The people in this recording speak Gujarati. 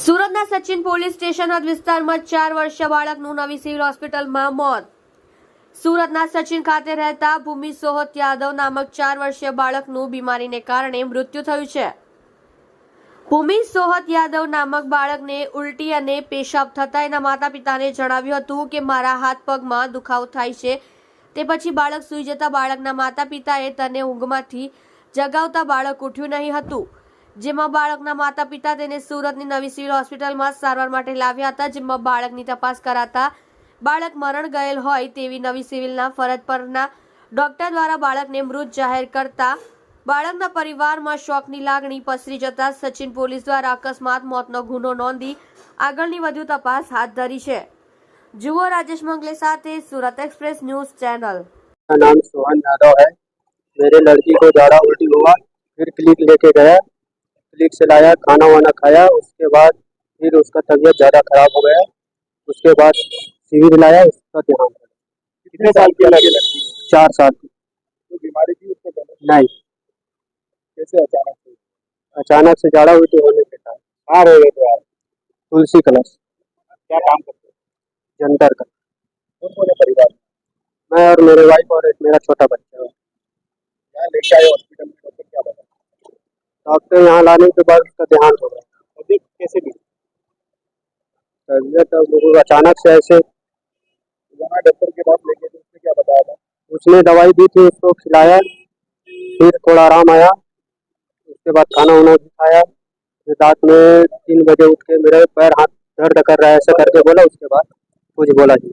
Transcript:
સુરતના સચિન પોલીસ સ્ટેશન હદ વિસ્તારમાં ચાર વર્ષીય બાળકનું નવી સિવિલ હોસ્પિટલમાં મોત. સુરતના સચિન ખાતે રહેતા ભૂમિ સોહત યાદવ નામક ચાર વર્ષીય બાળકનું બીમારીને કારણે મૃત્યુ થયું છે. ભૂમિ સોહત યાદવ નામક બાળકને ઉલટી અને પેશાબ થતા એના માતા પિતાને જણાવ્યું હતું કે, મારા હાથ પગમાં દુખાવો થાય છે. તે પછી બાળક સૂઈ જતા બાળકના માતા પિતાએ તને ઊંઘમાંથી જગાવતા બાળક ઉઠ્યું નહીં હતું. જેમાં બાળકના માતા પિતા તેને સુરતની નવી સિવિલ હોસ્પિટલમાં સારવાર માટે લાવ્યા હતા જેમાં બાળકની તપાસ કરાતા બાળક મરણ ગયેલ હોય તેવી નવી સિવિલના ફરજ પરના ડોક્ટર દ્વારા બાળકને મૃત જાહેર કરતા બાળકના પરિવારમાં શોકની લાગણી પસરી જતા સચિન પોલીસ દ્વારા અકસ્માત મોતનો ગુનો નોંધી આગળની વધુ તપાસ હાથ ધરી છે જુઓ રાજેશ મંગલે સાથે સુરત એક્સપ્રેસ ન્યૂઝ ચેનલ मेरा नाम सोहन यादव है मेरे लड़की को ज़्यादा उल्टी हुआ फिर क्लिनिक लेके गया क्लिनिक से लाया खाना वाना खाया उसके बाद फिर उसका तबीयत ज़्यादा खराब हो गया। उसके बाद सिविल लाया उसका हो गया। कितने साल की लगी लड़की है? चार साल की। तो बीमारी थी उसको नहीं। कैसे अचानक से? अचानक से ज़्यादा उल्टी होने के कारण। कहाँ रह गए थे आप तुलसी कलश। क्या काम करते जंतर का। कौन कौन है परिवार? मैं और मेरे वाइफ और एक मेरा छोटा बच्चा। है लेके आए हॉस्पिटल में डॉक्टर क्या बता डॉक्टर यहाँ लाने के बाद उसका देहांत हो गया तबीयत कैसे भी। तबीयत अब वो अचानक से ऐसे वहाँ डॉक्टर के पास लेके थे उसने क्या बताया था? उसने दवाई दी थी उसको खिलाया फिर थोड़ा आराम आया उसके बाद खाना वाना भी खाया फिर रात में तीन बजे उठ के मेरे पैर हाथ दर्द कर रहा है ऐसा करके बोला उसके बाद कुछ बोला जी।